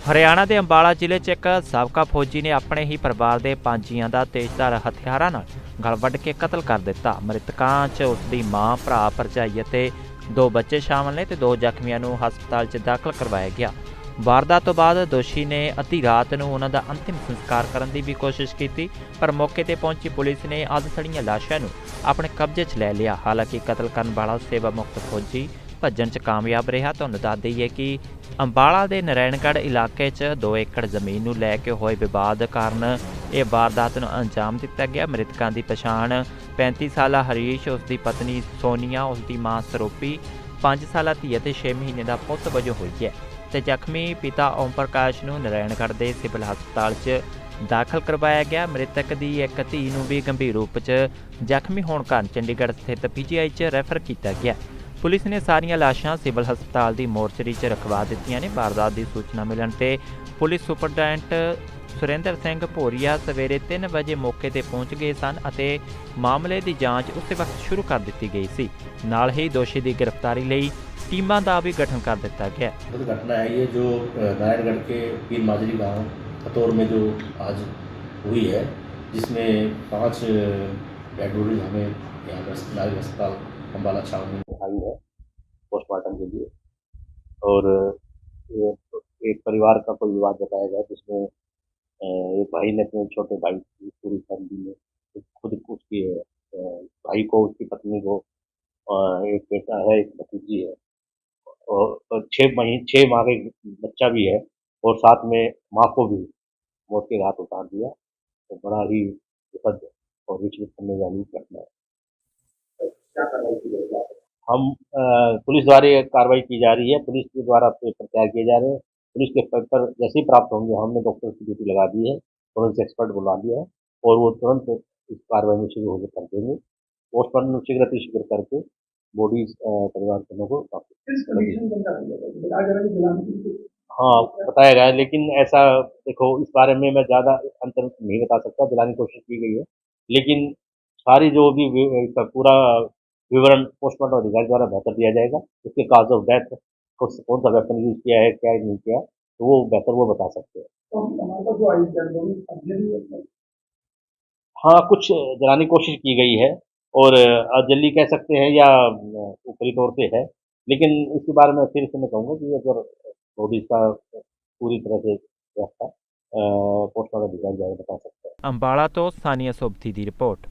ਹਰਿਆਣਾ ਦੇ ਅੰਬਾਲਾ ਜ਼ਿਲ੍ਹੇ 'ਚ ਇੱਕ ਸਾਬਕਾ ਫੌਜੀ ਨੇ ਆਪਣੇ ਹੀ ਪਰਿਵਾਰ ਦੇ ਪੰਜ ਜੀਆਂ ਦਾ ਤੇਜ਼ਧਾਰ ਹਥਿਆਰਾਂ ਨਾਲ ਗਲ ਵੱਢ ਕੇ ਕਤਲ ਕਰ ਦਿੱਤਾ। ਮ੍ਰਿਤਕਾਂ 'ਚ ਉਸ ਦੀ ਮਾਂ, ਭਰਾ, ਭਰਜਾਈ ਅਤੇ ਦੋ ਬੱਚੇ ਸ਼ਾਮਲ ਨੇ ਤੇ ਦੋ ਜ਼ਖਮੀਆਂ ਨੂੰ ਹਸਪਤਾਲ 'ਚ ਦਾਖਲ ਕਰਵਾਇਆ ਗਿਆ। ਵਾਰਦਾਤ ਤੋਂ ਬਾਅਦ ਦੋਸ਼ੀ ਨੇ ਅੱਧੀ ਰਾਤ ਨੂੰ ਉਹਨਾਂ ਦਾ ਅੰਤਿਮ ਸੰਸਕਾਰ ਕਰਨ ਦੀ ਵੀ ਕੋਸ਼ਿਸ਼ ਕੀਤੀ, ਪਰ ਮੌਕੇ ਤੇ ਪਹੁੰਚੀ ਪੁਲਿਸ ਨੇ ਅੱਧ ਸੜੀਆਂ ਲਾਸ਼ਾਂ ਨੂੰ ਆਪਣੇ ਕਬਜ਼ੇ 'ਚ ਲੈ ਲਿਆ। ਹਾਲਾਂਕਿ ਕਤਲ ਕਰਨ ਵਾਲਾ ਸੇਵਾ ਮੁਕਤ ਫੌਜੀ ਭੱਜਣ 'ਚ ਕਾਮਯਾਬ ਰਿਹਾ। ਤੁਹਾਨੂੰ ਦੱਸ ਦਈਏ ਕਿ ਅੰਬਾਲਾ ਦੇ ਨਰੈਣਗੜ੍ਹ ਇਲਾਕੇ 'ਚ 2 ਏਕੜ ਜ਼ਮੀਨ ਨੂੰ ਲੈ ਕੇ ਹੋਏ ਵਿਵਾਦ ਕਾਰਨ ਇਹ ਵਾਰਦਾਤ ਨੂੰ ਅੰਜਾਮ ਦਿੱਤਾ ਗਿਆ। ਮ੍ਰਿਤਕਾਂ ਦੀ ਪਛਾਣ 35 ਸਾਲਾ ਹਰੀਸ਼ ਉਸ ਦੀ ਪਤਨੀ ਸੋਨੀਆ ਉਸ ਦੀ ਮਾਂ ਸਰੋਪੀ 5 ਸਾਲਾ ਧੀ ਅਤੇ 6 ਮਹੀਨੇ ਦਾ ਪੁੱਤ ਵਜੋਂ ਹੋਈ ਹੈ ਤੇ ਜ਼ਖਮੀ ਪਿਤਾ ਓਮ ਪ੍ਰਕਾਸ਼ ਨੂੰ ਨਰੈਣਗੜ੍ਹ ਦੇ ਸਿਵਲ ਹਸਪਤਾਲ 'ਚ ਦਾਖਲ ਕਰਵਾਇਆ ਗਿਆ। ਮ੍ਰਿਤਕ ਦੀ ਇੱਕ ਧੀ ਨੂੰ ਵੀ ਗੰਭੀਰ ਰੂਪ 'ਚ ਜ਼ਖਮੀ ਹੋਣ ਕਾਰਨ ਚੰਡੀਗੜ੍ਹ ਸਥਿਤ ਪੀਜੀਆਈ 'ਚ ਰੈਫਰ ਕੀਤਾ ਗਿਆ। ਪੁਲਿਸ ਨੇ ਸਾਰੀਆਂ ਲਾਸ਼ਾਂ ਸਿਵਲ ਹਸਪਤਾਲ ਦੀ ਮੋਰਚਰੀ 'ਚ ਰਖਵਾ ਦਿੱਤੀਆਂ ਨੇ ਵਾਰਦਾਤ ਦੀ ਸੂਚਨਾ ਮਿਲਣ ਤੇ ਪੁਲਿਸ ਸੁਪਰਡੈਂਟ ਸੁਰਿੰਦਰ ਸਿੰਘ ਭੋਰੀਆ ਸਵੇਰੇ 3 ਵਜੇ ਮੌਕੇ ਤੇ ਪਹੁੰਚ ਗਏ ਸਨ ਅਤੇ ਮਾਮਲੇ ਦੀ ਜਾਂਚ ਉਸੇ ਵਕਤ ਸ਼ੁਰੂ ਕਰ ਦਿੱਤੀ ਗਈ ਸੀ ਨਾਲ ਹੀ ਦੋਸ਼ੀ ਦੀ ਗ੍ਰਿਫਤਾਰੀ ਲਈ ਟੀਮਾਂ ਦਾ ਵੀ ਗਠਨ ਕਰ ਦਿੱਤਾ ਗਿਆ दुखद घटना है ये जो अ, नारायणगढ़ के पीर माजरी गांव खतौर में जो आज हुई है जिसमें पांच डेड बॉडीज हमें यहाँ पर नागरिक अस्पताल अम्बाला छाव में आई है पोस्टमार्टम के लिए। और एक परिवार का कोई विवाद बताया गया जिसमें एक भाई ने अपने छोटे भाई की पूरी फैमिली में खुद उसकी भाई को, उसकी पत्नी को एक बेटा है, एक भतीजी है। और छः महीने छः माह का बच्चा भी है, और साथ में माँ को भी मौत के घाट उतार दिया। तो बड़ा ही दुखद और विचलित करने वाली घटना है। हम पुलिस द्वारा कार्रवाई की जा रही है। पुलिस के द्वारा पेपर तैयार किए जा रहे हैं। पुलिस के पेपर जैसे ही प्राप्त होंगे हमने डॉक्टर की ड्यूटी लगा दी है फोरेंसिक एक्सपर्ट बुला दिया है और वो तुरंत इस कार्रवाई में शुरू होकर कर देंगे। पोस्टमार्टम शीघ्र शीघ्र करके बॉडी परिवार को हाँ बताया गया है लेकिन ऐसा देखो इस बारे में मैं ज़्यादा अंतर नहीं बता सकता दिलाने की कोशिश की गई है। लेकिन सारी जो भी इसका पूरा विवरण पोस्टमार्टम अधिकारी द्वारा बेहतर दिया जाएगा। उसके काज ऑफ़ डेथ कौन सा वेपन यूज़ किया है क्या नहीं किया तो वो बेहतर वो बता सकते हैं। हाँ कुछ जलाने की कोशिश की गई है और जल्दी कह सकते हैं या ऊपरी तौर पे है लेकिन इसके बारे में फिर से मैं कहूँगा कि अगर बॉडी का पूरी तरह से पोस्टमार्टम अधिकारी द्वारा बता सकते हैं। अम्बाड़ा तो सानिया सोबती की रिपोर्ट।